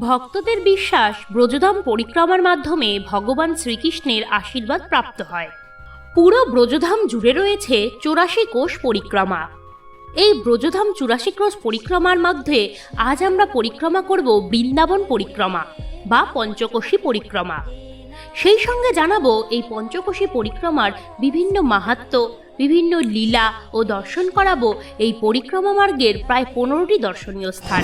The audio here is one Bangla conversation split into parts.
ভক্তদের বিশ্বাস, ব্রজধাম পরিক্রমার মাধ্যমে ভগবান শ্রীকৃষ্ণের আশীর্বাদ প্রাপ্ত হয়। পুরো ব্রজধাম জুড়ে রয়েছে চুরাশি কোষ পরিক্রমা। এই ব্রজধাম চুরাশি ক্রোশ পরিক্রমার মধ্যে আজ আমরা পরিক্রমা করব বৃন্দাবন পরিক্রমা বা পঞ্চকোশী পরিক্রমা। সেই সঙ্গে জানাব এই পঞ্চকোশী পরিক্রমার বিভিন্ন মাহাত্ম্য বিভিন্ন লীলা ও দর্শন করাবো এই পরিক্রমা মার্গের প্রায় পনেরোটি দর্শনীয় স্থান।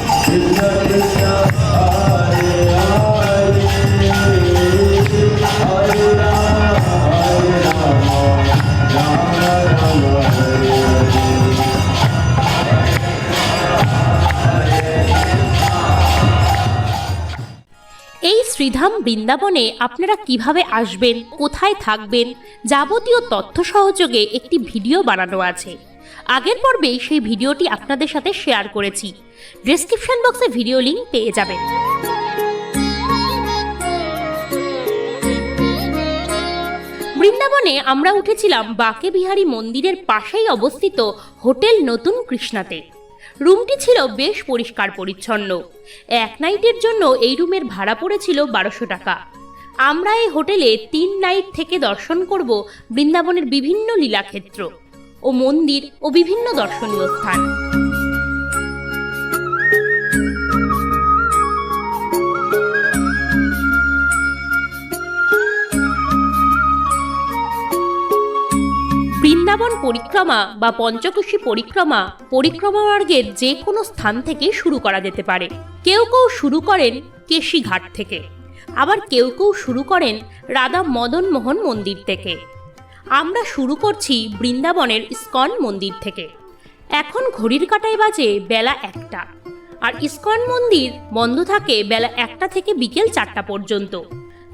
এই শ্রীধাম বৃন্দাবনে আপনারা কীভাবে আসবেন, কোথায় থাকবেন, যাবতীয় তথ্য সহযোগে একটি ভিডিও বানানো আছে। আগের পর্বে সেই ভিডিওটি আপনাদের সাথে শেয়ার করেছি। ডেসক্রিপশন বক্সে ভিডিও লিংক পেয়ে যাবেন। বৃন্দাবনে আমরা উঠেছিলাম বাকে বিহারী মন্দিরের পাশেই অবস্থিত হোটেল নতুন কৃষ্ণাতে। রুমটি ছিল বেশ পরিষ্কার পরিচ্ছন্ন। এক নাইটের জন্য এই রুমের ভাড়া পড়েছিল বারোশো টাকা। আমরা এই হোটেলে তিন নাইট থেকে দর্শন করব বৃন্দাবনের বিভিন্ন লীলাক্ষেত্র ও মন্দির ও বিভিন্ন দর্শনীয় স্থান। পরিক্রমা বা পঞ্চকোশী পরিক্রমা পরিক্রমা মার্গের যে কোনো স্থান থেকে শুরু করা যেতে পারে। কেউ কেউ শুরু করেন কেশিঘাট থেকে। আবার কেউ কেউ শুরু করেন রাধা মদন মোহন মন্দির থেকে। আমরা শুরু করছি বৃন্দাবনের ইস্কন মন্দির থেকে। এখন ঘড়ির কাটায় বাজে বেলা একটা। আর ইস্কন মন্দির বন্ধ থাকে বেলা একটা থেকে বিকেল চারটা পর্যন্ত।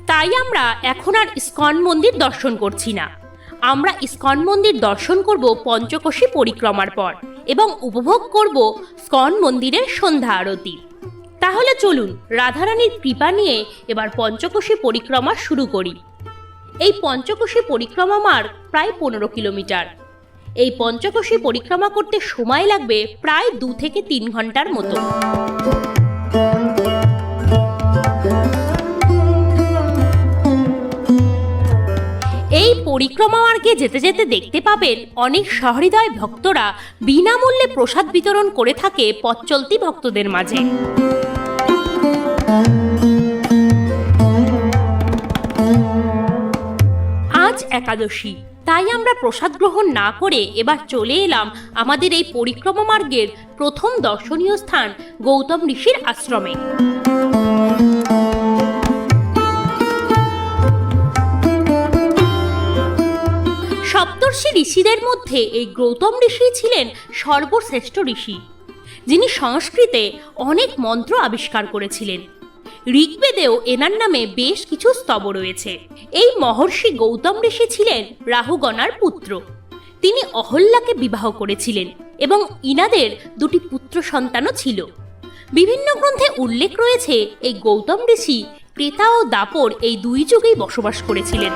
তাই আমরা এখন আর ইস্কন মন্দির দর্শন করছি না। আমরা ইস্কন মন্দির দর্শন করব পঞ্চকোশী পরিক্রমার পর এবং উপভোগ করব স্কন মন্দিরের সন্ধ্যা আরতি। তাহলে চলুন রাধারানীর কৃপা নিয়ে এবার পঞ্চকোশী পরিক্রমা শুরু করি। এই পঞ্চকোশী পরিক্রমা মার্গ প্রায় পনেরো কিলোমিটার। এই পঞ্চকোশী পরিক্রমা করতে সময় লাগবে প্রায় দু থেকে তিন ঘণ্টার মতো। এই পরিক্রমা মার্গে যেতে যেতে দেখতে পাবেন অনেক সহৃদয় ভক্তরা বিনামূল্যে প্রসাদ বিতরণ করে থাকে পথ চলতি ভক্তদের মাঝে। আজ একাদশী, তাই আমরা প্রসাদ গ্রহণ না করে এবার চলে এলাম আমাদের এই পরিক্রমা মার্গের প্রথম দর্শনীয় স্থান গৌতম ঋষির আশ্রমে। সপ্তর্ষি ঋষিদের মধ্যে এই গৌতম ঋষি ছিলেন সর্বশ্রেষ্ঠ ঋষি। যিনি সংস্কৃতে অনেক মন্ত্র আবিষ্কার করেছিলেন। ঋগ্বেদেও এনার নামে বেশ কিছু স্তব রয়েছে। এই মহর্ষি গৌতম ঋষি ছিলেন রাহুগণার পুত্র। তিনি অহল্যাকে বিবাহ করেছিলেন এবং ইনাদের দুটি পুত্র সন্তানও ছিল। বিভিন্ন গ্রন্থে উল্লেখ রয়েছে, এই গৌতম ঋষি ক্রেতা ও দাপর এই দুই যুগেই বসবাস করেছিলেন।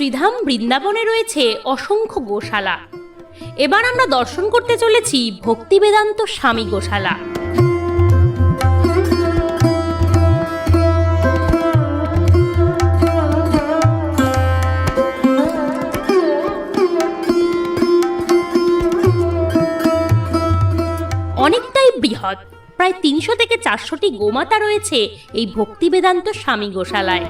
শ্রীধাম বৃন্দাবনে রয়েছে অসংখ্য গোশালা। এবার আমরা দর্শন করতে চলেছি ভক্তি বেদান্ত স্বামী গোশালা। অনেকটাই বৃহৎ, প্রায় তিনশো থেকে চারশোটি গোমাতা রয়েছে এই ভক্তি বেদান্ত স্বামী গোশালায়।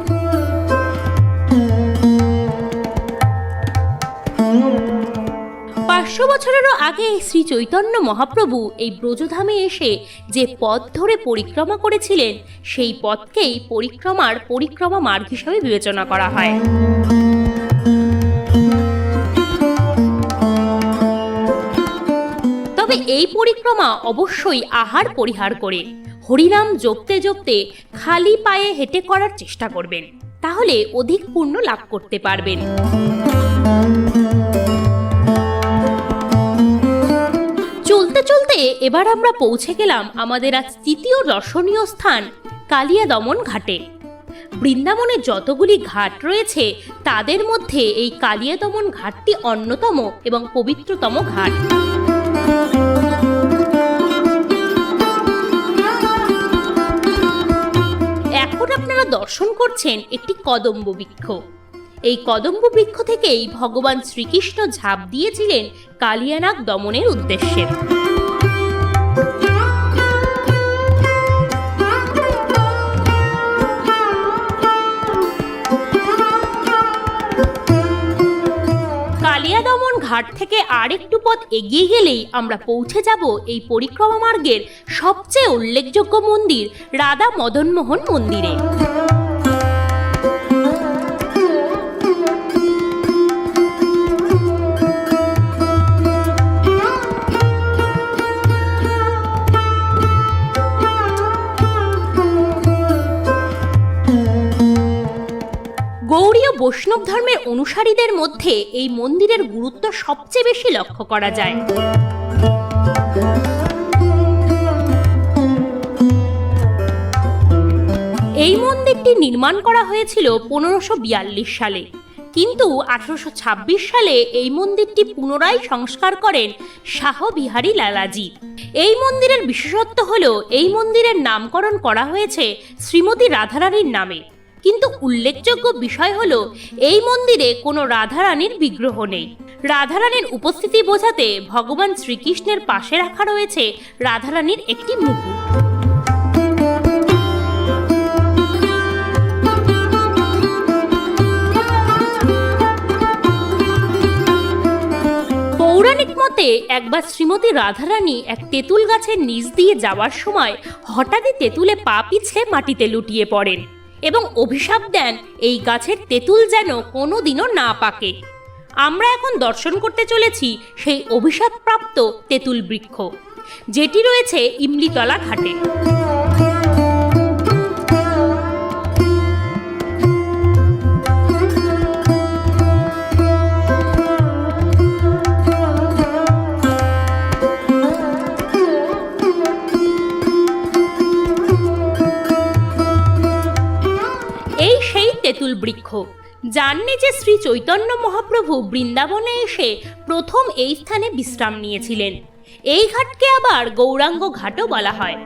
পাঁচশো বছরেরও আগে শ্রী চৈতন্য মহাপ্রভু এই ব্রজধামে এসে যে পথ ধরে পরিক্রমা করেছিলেন, সেই পথকেই পরিক্রমার পরিক্রমা মার্গ হিসাবে বিবেচনা করা হয়। তবে এই পরিক্রমা অবশ্যই আহার পরিহার করে, হরিনাম জপতে জপতে খালি পায়ে হেঁটে করার চেষ্টা করবেন, তাহলে অধিক পুণ্য লাভ করতে পারবেন। চলতে চলতে এবার আমরা পৌঁছে গেলাম আমাদের আজ তৃতীয় দর্শনীয় স্থান কালিয়া দমন ঘাটে। বৃন্দাবনে যতগুলি ঘাট রয়েছে, তাদের মধ্যে এই কালিয়া দমন ঘাটটি অন্যতম এবং পবিত্রতম ঘাট। এখন আপনারা দর্শন করছেন একটি কদম্ব বৃক্ষ। এই কদম্ব বৃক্ষ থেকেই ভগবান শ্রীকৃষ্ণ ঝাঁপ দিয়েছিলেন কালিয়ানাগ দমনের উদ্দেশ্যে। কালিয়া দমন ঘাট থেকে আর একটু পথ এগিয়ে গেলেই আমরা পৌঁছে যাব এই পরিক্রমা মার্গের সবচেয়ে উল্লেখযোগ্য মন্দির, রাধা মদনমোহন মন্দিরে। বৈষ্ণব ধর্মের অনুসারীদের মধ্যে এই মন্দিরের গুরুত্ব সবচেয়ে বেশি লক্ষ্য করা যায়। এই মন্দিরটি নির্মাণ করা হয়েছিল পনেরোশো সালে। কিন্তু আঠারোশো ছাব্বিশ সালে এই মন্দিরটি পুনরায় সংস্কার করেন শাহ বিহারী লালাজি। এই মন্দিরের বিশেষত্ব হল, এই মন্দিরের নামকরণ করা হয়েছে শ্রীমতী রাধারানীর নামে। কিন্তু উল্লেখযোগ্য বিষয় হলো, এই মন্দিরে কোনো রাধারানীর বিগ্রহ নেই। রাধারানীর উপস্থিতি বোঝাতে ভগবান শ্রীকৃষ্ণের পাশে রাখা রয়েছে রাধারানীর একটি মুকুট। পৌরাণিক মতে একবার শ্রীমতী রাধারানী এক তেঁতুল গাছের নিচ দিয়ে যাওয়ার সময় হঠাৎই তেঁতুলে পা পিছলে মাটিতে লুটিয়ে পড়েন। এবং অভিশাপ দেন এই গাছের তেঁতুল যেন কোনো দিনও না পাকে। আমরা এখন দর্শন করতে চলেছি সেই অভিশাপপ্রাপ্ত তেঁতুল বৃক্ষ, যেটি রয়েছে ইমলিতলা ঘাটে। জাননি যে শ্রী চৈতন্য মহাপ্রভু বৃন্দাবনে এসে প্রথম এই স্থানে বিশ্রাম নিয়েছিলেন। এই ঘাটকে আবার গৌরাঙ্গ ঘাটও বলা হয়।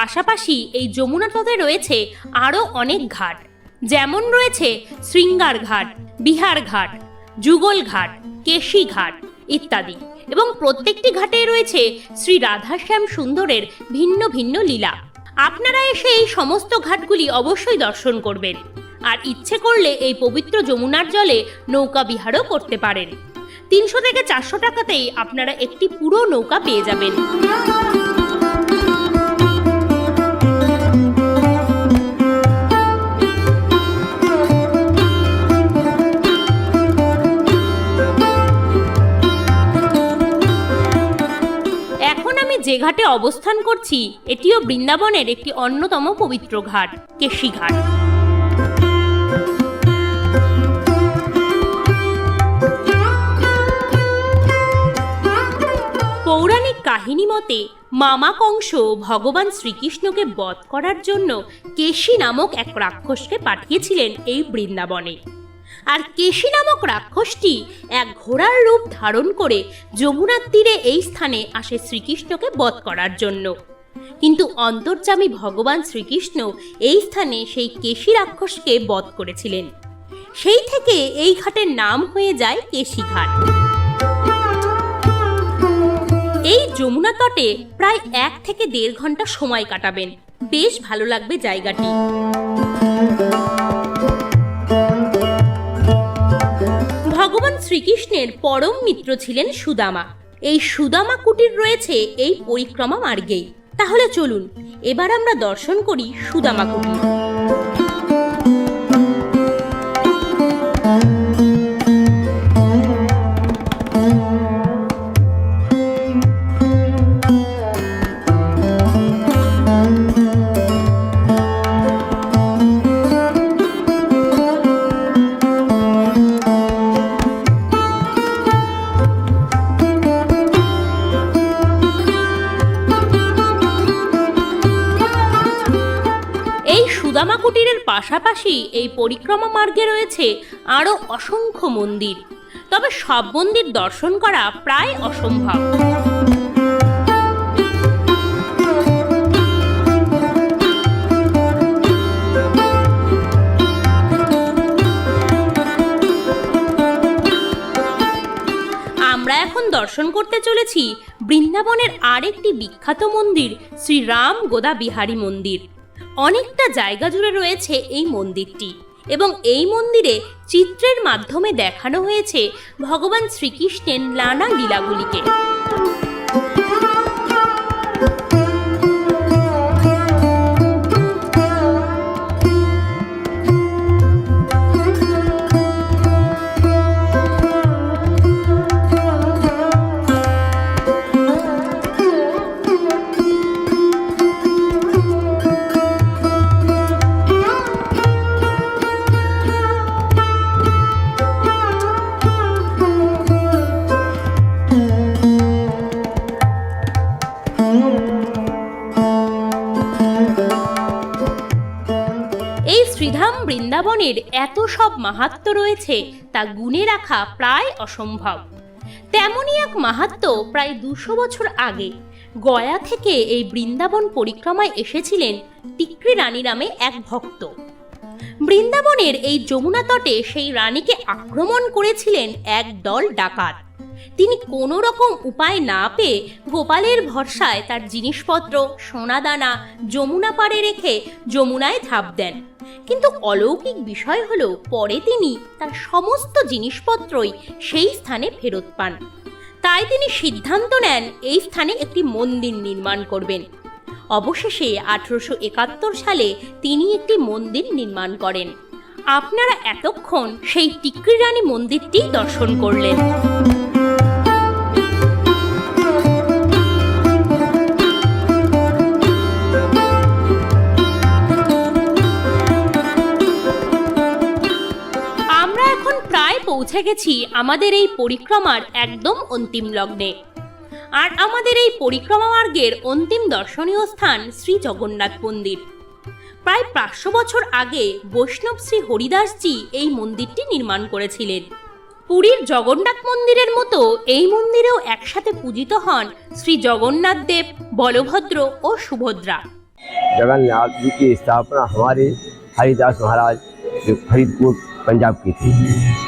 পাশাপাশি এই যমুনা তটে রয়েছে আরও অনেক ঘাট। যেমন রয়েছে শৃঙ্গার ঘাট, বিহার ঘাট, যুগল ঘাট, কেশি ঘাট ইত্যাদি এবং প্রত্যেকটি ঘাটে রয়েছে শ্রী রাধাশ্যাম সুন্দরের ভিন্ন ভিন্ন লীলা। আপনারা এসে এই সমস্ত ঘাটগুলি অবশ্যই দর্শন করবেন। আর ইচ্ছে করলে এই পবিত্র যমুনার জলে নৌকা বিহারও করতে পারেন। তিনশো থেকে চারশো টাকাতেই আপনারা একটি পুরো নৌকা পেয়ে যাবেন। যে ঘাটে অবস্থান করছি, এটিও বৃন্দাবনের একটি অন্যতম পবিত্র ঘাট, কেশি ঘাট। পৌরাণিক কাহিনী মতে মামা কংস ভগবান শ্রীকৃষ্ণকে বধ করার জন্য কেশি নামক এক রাক্ষসকে পাঠিয়েছিলেন এই বৃন্দাবনে। আর কেশি নামক রাক্ষসটি এক ঘোড়ার রূপ ধারণ করে যমুনার তীরে এই স্থানে আসে শ্রীকৃষ্ণকে বধ করার জন্য। কিন্তু অন্তর্যামী ভগবান শ্রীকৃষ্ণ এই স্থানে সেই কেশি রাক্ষসকে বধ করেছিলেন। সেই থেকে এই ঘাটের নাম হয়ে যায় কেশি ঘাট। এই যমুনা তটে প্রায় এক থেকে দেড় ঘণ্টা সময় কাটাবেন। বেশ ভালো লাগবে জায়গাটি। ভগবান শ্রীকৃষ্ণের পরম মিত্র ছিলেন সুদামা। এই সুদামা কুটির রয়েছে এই পরিক্রমা মার্গেই। তাহলে চলুন, এবার আমরা দর্শন করি সুদামা কুটির। সুদামা কুটিরের পাশাপাশি এই পরিক্রমা মার্গে রয়েছে আরও অসংখ্য মন্দির। তবে সব মন্দির দর্শন করা প্রায় অসম্ভব। আমরা এখন দর্শন করতে চলেছি বৃন্দাবনের আরেকটি বিখ্যাত মন্দির শ্রীরাম গোদা বিহারী মন্দির। অনেকটা জায়গা জুড়ে রয়েছে এই মন্দিরটি এবং এই মন্দিরে চিত্রের মাধ্যমে দেখানো হয়েছে ভগবান শ্রীকৃষ্ণের নানা লীলাগুলিকে। বৃন্দাবনের এত সব মাহাত্ম রয়েছে তা গুণে রাখা প্রায় অসম্ভব। তেমনই এক মাহাত্ম প্রায় দুশো বছর আগে গয়া থেকে এই বৃন্দাবন পরিক্রমায় এসেছিলেন টিকরি রানী নামে এক ভক্ত। বৃন্দাবনের এই যমুনা তটে সেই রানীকে আক্রমণ করেছিলেন এক দল ডাকাত। তিনি কোনো রকম উপায় না পেয়ে গোপালের ভরসায় তার জিনিসপত্র, সোনাদানা, যমুনা পাড়ে রেখে যমুনায় ঝাঁপ দেন। কিন্তু অলৌকিক বিষয় হলো, পরে তিনি তার সমস্ত জিনিসপত্রই সেই স্থানে ফেরত পান। তাই তিনি সিদ্ধান্ত নেন, এই স্থানে একটি মন্দির নির্মাণ করবেন। অবশেষে আঠারোশো একাত্তর সালে তিনি একটি মন্দির নির্মাণ করেন। আপনারা এতক্ষণ সেই টিকরি রানী মন্দিরটি দর্শন করলেন। পৌঁছে গেছি আমাদের এই পরিক্রমার একদম অন্তিম লগ্নে আর আমাদের এই পরিক্রমা মার্গের অন্তিম দর্শনীয় স্থান শ্রী জগন্নাথ মন্দির প্রায় পাঁচশো বছর আগে বৈষ্ণব শ্রী হরিদাসজি এই মন্দিরটি নির্মাণ করেছিলেন পুরীর জগন্নাথ মন্দিরের মতো এই মন্দিরেও একসাথে পূজিত হন শ্রী জগন্নাথ দেব বলভদ্র ও সুভদ্রা जगन्नाथ जी की स्थापना हमारे हरिदास महाराज जो फरीदकोट पंजाब की थी।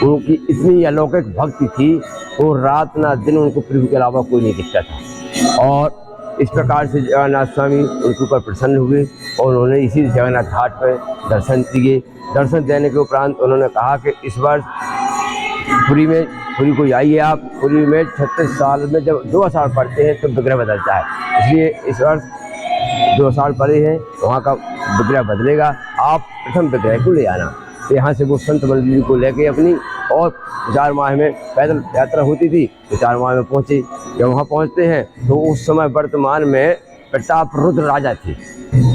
उनकी इतनी अलौकिक भक्ति थी, वो रात ना दिन उनको प्रभु के अलावा कोई नहीं दिखता था। और इस प्रकार से जगन्नाथ स्वामी उनके ऊपर प्रसन्न हुए और उन्होंने इसी जगन्नाथ घाट पर दर्शन दिए दर्शन देने के उपरांत उन्होंने कहा कि इस वर्ष पुरी में, पुरी को आइए आप, पुरी में छत्तीस साल में जब दो साल पढ़ते हैं तो विग्रह बदलता है। इसलिए इस वर्ष दो साल पड़े हैं, वहाँ का विग्रह बदलेगा। आप प्रथम विग्रह को ले आना। यहाँ से वो संत मंडली को लेके अपनी और चार माह में पैदल यात्रा होती थी तो चार माह में पहुँचे। जब वहाँ पहुँचते हैं तो उस समय वर्तमान में प्रताप रुद्र राजा थे।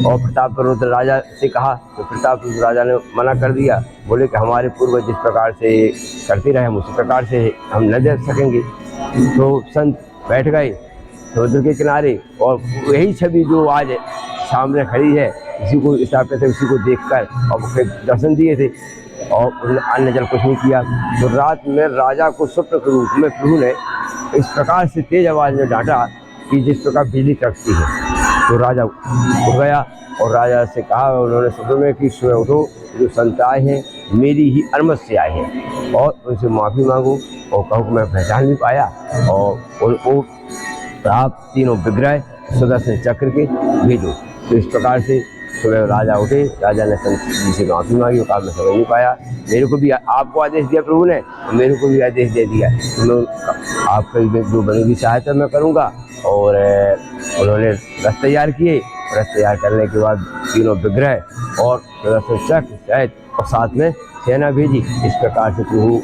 और प्रताप रुद्र राजा से कहा तो प्रताप रुद्र राजा ने मना कर दिया। बोले कि हमारे पूर्वज जिस प्रकार से करते रहे, हम उसी प्रकार से हम न दे सकेंगे। तो संत बैठ गए, समुद्र के किनारे। और यही छवि जो आज सामने खड़ी है इसी को स्थापित है उसी को देख कर और फिर दर्शन दिए थे और उन्होंने अन्न जल कुछ नहीं किया। तो रात में राजा को स्वप्न के रूप में प्रभु ने इस प्रकार से तेज आवाज़ में डांटा कि जिस प्रकार बिजली कड़कती है। तो राजा उठ गया और राजा से कहा उन्होंने स्वप्न में कि सुबह उठो, जो संत आए हैं, मेरी ही अरमत से आए हैं। और उनसे माफ़ी मांगो और कहो कि मैं पहचान नहीं पाया और उनको आप तीनों विग्रह सुदर्शन चक्र के भेजो। तो इस प्रकार से सुबह राजा उठे, राजा ने जी से माफ़ी मांगी कहा, मैं समझ नहीं पाया। मेरे को भी आपको आदेश दिया प्रभु ने मेरे को भी आदेश दे दिया। तो आपका जो बनेगी सहायता मैं करूँगा। और उन्होंने रथ तैयार किए। रथ तैयार करने के बाद तीनों विग्रह और सहित और साथ में सेना भेजी। इस प्रकार से प्रभु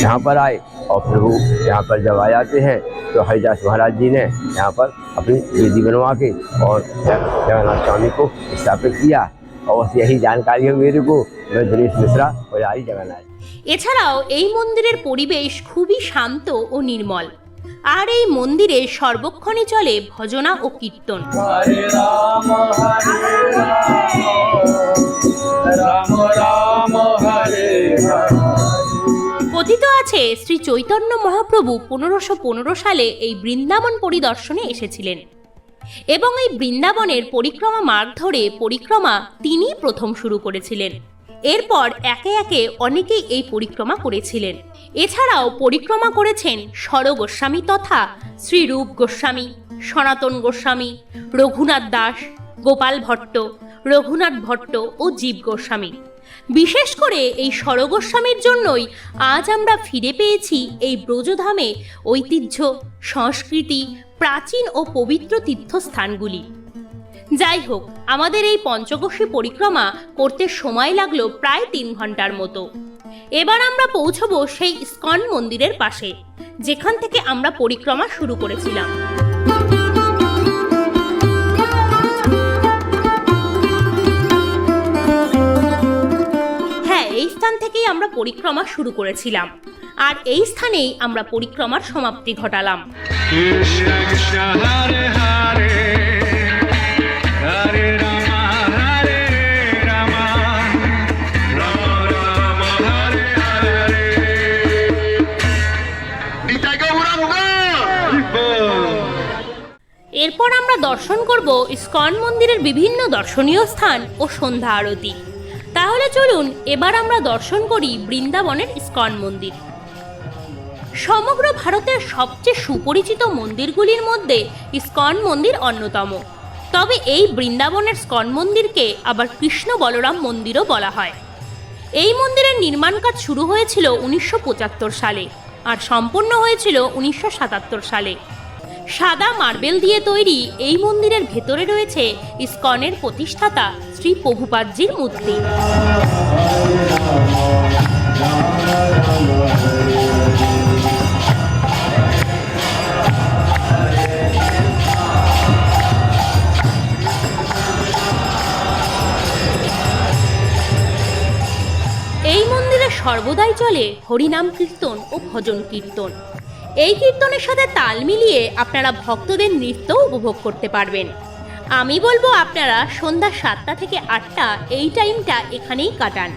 यहाँ पर आए और प्रभु यहाँ पर जब आ जाते हैं तो हरिदास महाराज जी ने यहाँ पर अपनी वेदी बनवा के और जग- जगन्नाथ स्वामी को स्थापित किया और बस यही जानकारी है मेरे को मैं दिनेश मिश्रा पुजारी जगन्नाथ এছাড়াও এই মন্দিরের পরিবেশ খুবই শান্ত ও নির্মল আর এই মন্দিরে সর্বক্ষণই চলে ভজনা ও কীর্তন हरे राम हरे কথিত আছে, শ্রী চৈতন্য মহাপ্রভু পনেরোশো পনেরো সালে এই বৃন্দাবন পরিদর্শনে এসেছিলেন। এবং এই বৃন্দাবনের পরিক্রমা মার্গ ধরে পরিক্রমা তিনিই প্রথম শুরু করেছিলেন। এরপর একে একে অনেকেই এই পরিক্রমা করেছিলেন। এছাড়াও পরিক্রমা করেছেন স্বর গোস্বামী তথা শ্রীরূপ গোস্বামী, সনাতন গোস্বামী, রঘুনাথ দাস, গোপাল ভট্ট, রঘুনাথ ভট্ট ও জীব গোস্বামী। বিশেষ করে এই স্বরগোস্বামীর জন্যই আজ আমরা ফিরে পেয়েছি এই ব্রজধামে ঐতিহ্য, সংস্কৃতি, প্রাচীন ও পবিত্র তীর্থস্থানগুলি। যাই হোক, আমাদের এই পঞ্চকোশী পরিক্রমা করতে সময় লাগল প্রায় তিন ঘণ্টার মতো। এবার আমরা পৌঁছবো সেই ইস্কন মন্দিরের পাশে, যেখান থেকে আমরা পরিক্রমা শুরু করেছিলাম। থেকেই আমরা পরিক্রমা শুরু করেছিলাম। আর এই স্থানেই আমরা পরিক্রমার সমাপ্তি ঘটালাম। এরপর আমরা দর্শন করব ইস্কন মন্দিরের বিভিন্ন দর্শনীয় স্থান ও সন্ধ্যা আরতি। তাহলে চলুন, এবার আমরা দর্শন করি বৃন্দাবনের ইস্কন মন্দির। সমগ্র ভারতের সবচেয়ে সুপরিচিত মন্দিরগুলির মধ্যে ইস্কন মন্দির অন্যতম। তবে এই বৃন্দাবনের স্কন মন্দিরকে আবার কৃষ্ণ বলরাম মন্দিরও বলা হয়। এই মন্দিরের নির্মাণ কাজ শুরু হয়েছিল উনিশশো পঁচাত্তর সালে আর সম্পন্ন হয়েছিল উনিশশো সাতাত্তর সালে। সাদা মার্বেল দিয়ে তৈরি এই মন্দিরের ভেতরে রয়েছে ইস্কনের প্রতিষ্ঠাতা শ্রী প্রভুপাদজির মূর্তি। সর্বদাই চলে হরিনাম কীর্তন ও ভজন কীর্তন। এই কীর্তনের সাথে তাল মিলিয়ে আপনারা ভক্তদের নৃত্য উপভোগ করতে পারবেন। আমি বলব আপনারা সন্ধ্যা সাতটা থেকে আটটা এই টাইমটা এখানেই কাটান।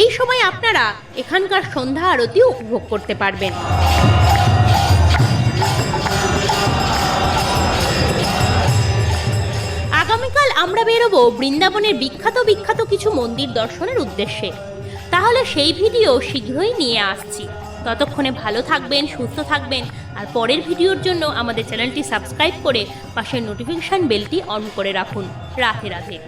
এই সময় আপনারা এখানকার সন্ধ্যা আরতিও উপভোগ করতে পারবেন। আগামীকাল আমরা বেরোবো বৃন্দাবনের বিখ্যাত বিখ্যাত কিছু মন্দির দর্শনের উদ্দেশ্যে। তাহলে সেই ভিডিও শীঘ্রই নিয়ে আসছি। ততক্ষণে ভালো থাকবেন, সুস্থ থাকবেন। আর পরের ভিডিওর জন্য আমাদের চ্যানেলটি সাবস্ক্রাইব করে পাশের নোটিফিকেশান বেলটি অন করে রাখুন। রাধে রাধে।